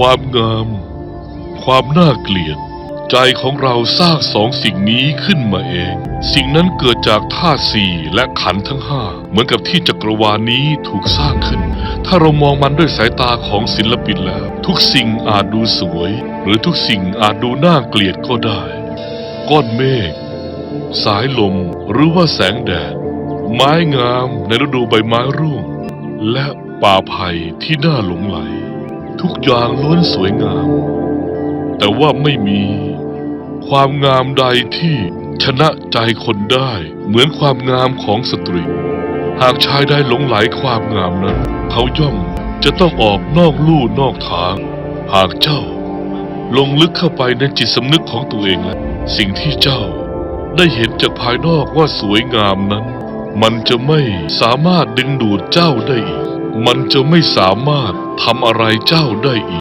ความงาม ความน่าเกลียด ใจของเราสร้างสองสิ่งนี้ขึ้นมาเอง สิ่งนั้นเกิดจากธาตุสี่และขันธ์ทั้งห้าเหมือนกับที่จักรวาลนี้ถูกสร้างขึ้น ถ้าเรามองมันด้วยสายตาของศิลปินแล้ว ทุกสิ่งอาจดูสวย หรือทุกสิ่งอาจดูน่าเกลียดก็ได้ ก้อนเมฆสายลมหรือว่าแสงแดด ไม้งามในฤดูใบไม้ร่วง และป่าไผ่ที่น่าหลงไหล ทุกอย่างล้วนสวยงาม แต่ว่าไม่มี ความงามใดที่ชนะใจคนได้เหมือนความงามของสตรี หากชายได้หลงไหลความงามนั้น เขาย่อมจะต้องออกนอกลู่นอกทาง หากเจ้า ลงลึกเข้าไปในจิตสำนึกของตัวเองแล้วสิ่งที่เจ้าได้เห็นจากภายนอกว่าสวยงามนั้น มันจะไม่สามารถดึงดูดเจ้าได้อีก มันจะไม่สามารถ ทำอะไรเจ้าได้อีก